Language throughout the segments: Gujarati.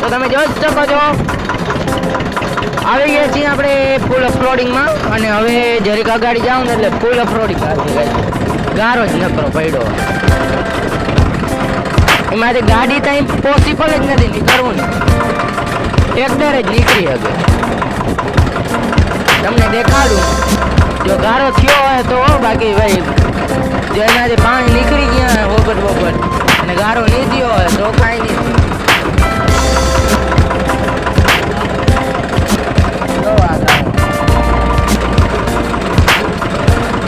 તો તમે જોઈ શકો છો. આવી ગયા છીએ આપણે ફૂલ અપલોડિંગમાં અને હવે જરીક અગાડી જાઉં ને એટલે ફૂલ અપલોડિંગ ગારો જ નકરો પડ્યો. એમાંથી ગાડી ત્યાં પોસિબલ જ નથી, નીકળવું ને એકદર જ નીકળી શકે. તમને દેખાડું. જો ગારો થયો હોય તો, બાકી ભાઈ જો એમાંથી પાણી નીકળી ગયા હોય, વગર વગર. અને ગારો થયો હોય, તો કાંઈ નહીં.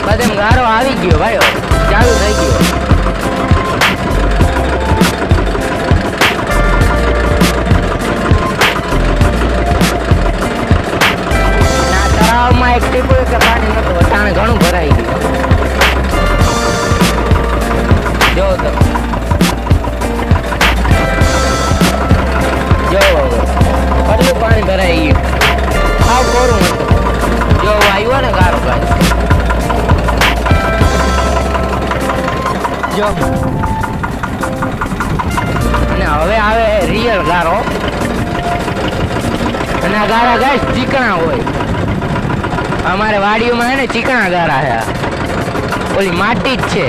બધે ગારો. આવી ગયો, ભાઈઓ. ચાલુ થઈ ગયો. તળાવમાં એક ટીપું કે પાણી નતું અટાણે ઘણું અને હવે આવે રિયલ ગારો. અને આ ગારા ગાય ચીકણા હોય. અમારે વાડીઓમાં હે ને ચીકણા ગારા છે ઓલી માટી જ છે.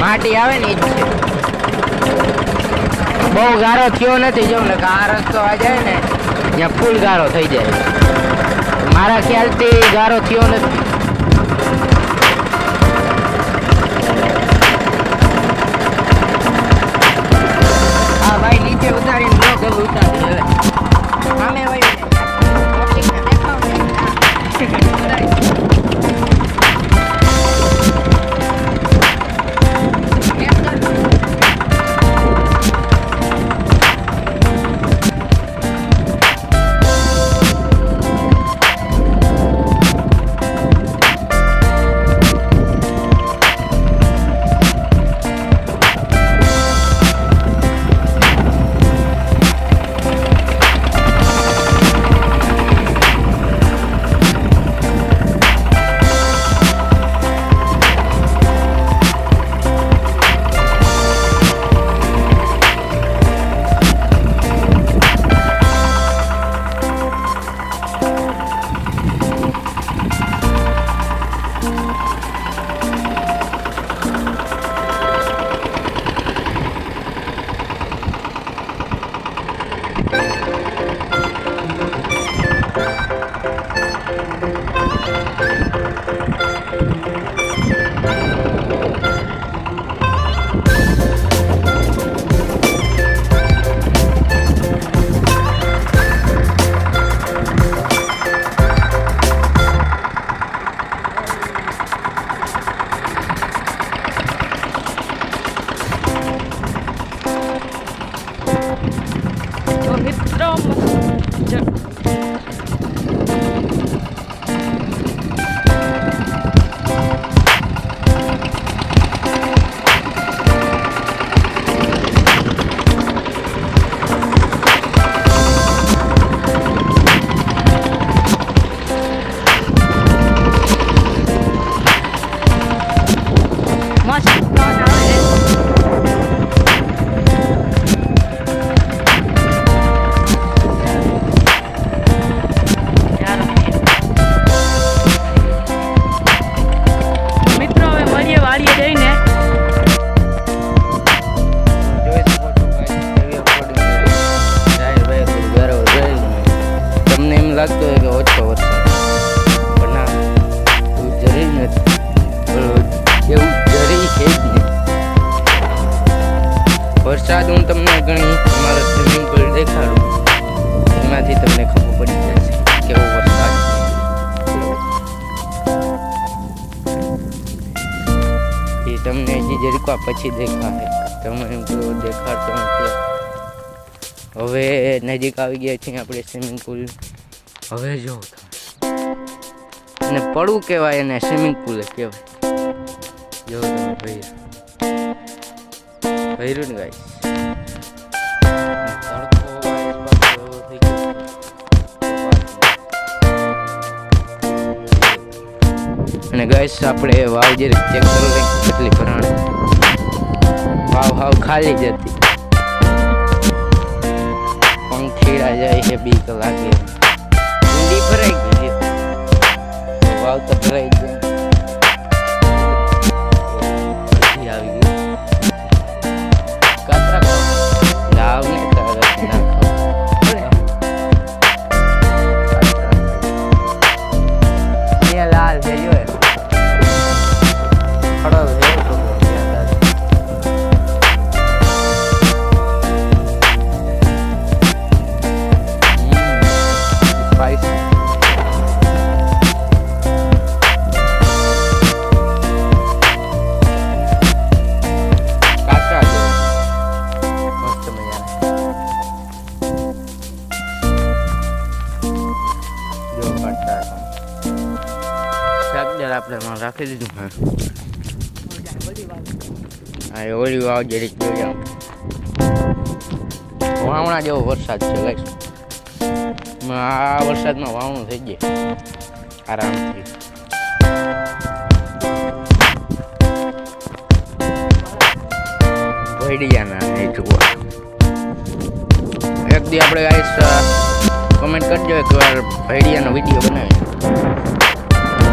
માટી આવે ને એ છે. બહુ ગારો થયો નથી, જો ને આ રસ્તો આ જાય ને, ત્યાં ફૂલ ગારો થઈ જાય. મારા ખ્યાલથી ગારો થયો નથી. ભાઈ નીચે ઉતારીને બ્લોક ઉતારી સામે વળી તો લાગતું હોય કે ઓછો વરસાદ. પણ ના નથી. એવું જરી છે જ નહીં. વરસાદ હું તમને ઘણી અમારા સ્વિમિંગ પુલ દેખાડું. એમાંથી તમને ખબર પડી જશે કેવો વરસાદ એ તમને હજી જરીકવા પછી દેખાડે તમે એમ દેખાડતો નથી. હવે નજીક આવી ગયા છીએ આપણે સ્વિમિંગ પુલ હવે જો અને પડવું કહેવાય અને સ્વિમિંગ પુલ કહેવાય. જો તમે ભર્યું ને ગયો. અને ગેસ આપણે વાવ જે ચેક કરી કેટલી ભરાણી વાવ હાવ ખાલી જતી પંખીડા જાય છે, બીક લાગે. ભરાઈ ગઈ છે. વાવ તો ભરાઈ જ રાખી દીધું. હા. હા, એ ઓલી વાવ જરીક જોઈ વાવણા જેવો વરસાદ છે ગાઈસ આ વરસાદમાં વાવણું થઈ જાય આરામથી. ભેડિયાના એ જોવા એક દી આપણે ગાઈસ કમેન્ટ કરજો એકવાર ભેડિયાનો વીડિયો બનાવી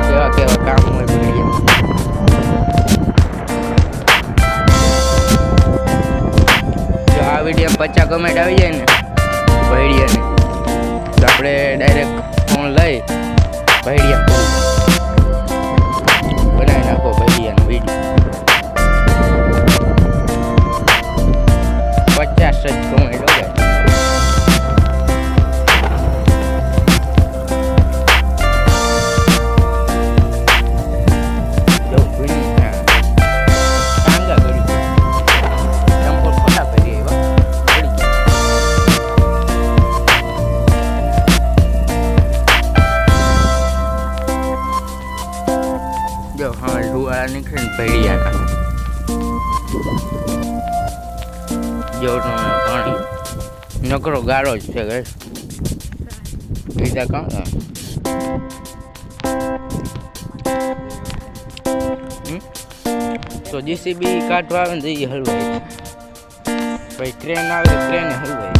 કેવા કેવા કામ હોય જો આ વીડિયો પચાસ કમેન્ટ આવી જાય ને ભેડિયાની તો આપણે ડાયરેક્ટ ફોન લઈ ભેડિયા નકરો ગાળો જ છે ગઈ બીજા કામ? તો જીસીબી કાઢવા આવે ને તો એ હલવાય. પછી ટ્રેન આવે ટ્રેન હલવાય.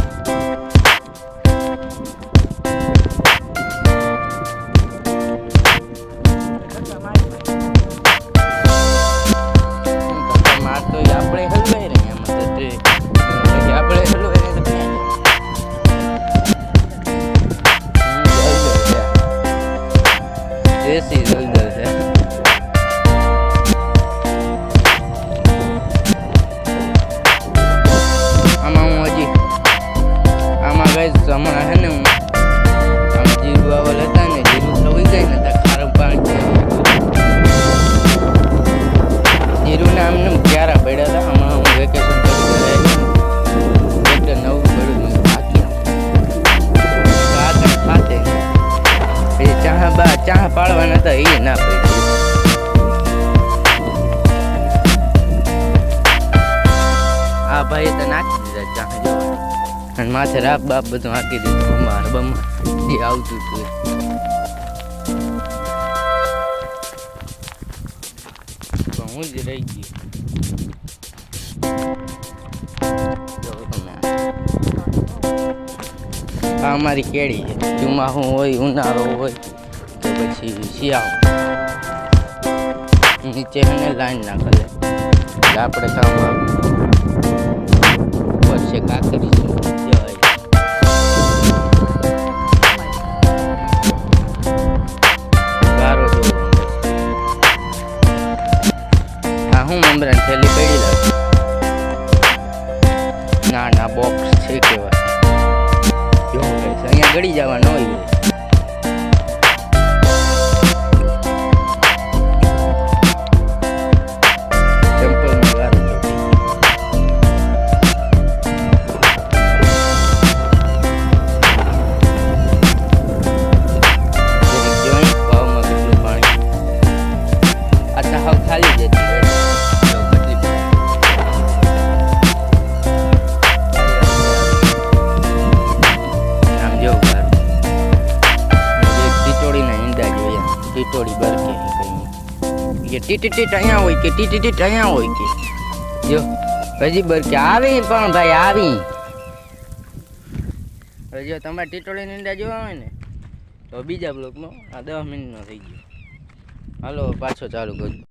હતા એ ના પડી. આ ભાઈ તો નાખી દીધા ચાહ જોવા. અને માથે રાપ બાપ બધું હાકી દીધું. અમાર બમા. જે આવતું હતું હું જ રહી ગઈ જો આ. અમારી કેળી છે. ચોમાસું હોય ઉનાળો હોય. પછી શિયાળો. નીચે એને લાઈન ના કરે આપણે કામ ઉપર છે કાકરી હું મમરાની થેલી પડી ના ના બોક્સ છે કેવા અહીંયા ગળી જવાનો હોય. ટીટોળી બરકે કઈ કે ટી ટી ટીટ અહીંયા હોય કે ટી ટી ટીટ અહીંયા હોય કે. જો, હજી બર કે આવી પણ ભાઈ આવી. જો તમારે ટીટોળી નીંદા જોવા હોય ને, તો બીજા બ્લોકમાં આ દસ મિનિટનો થઈ ગયો. હાલો, પાછો ચાલુ કરજો.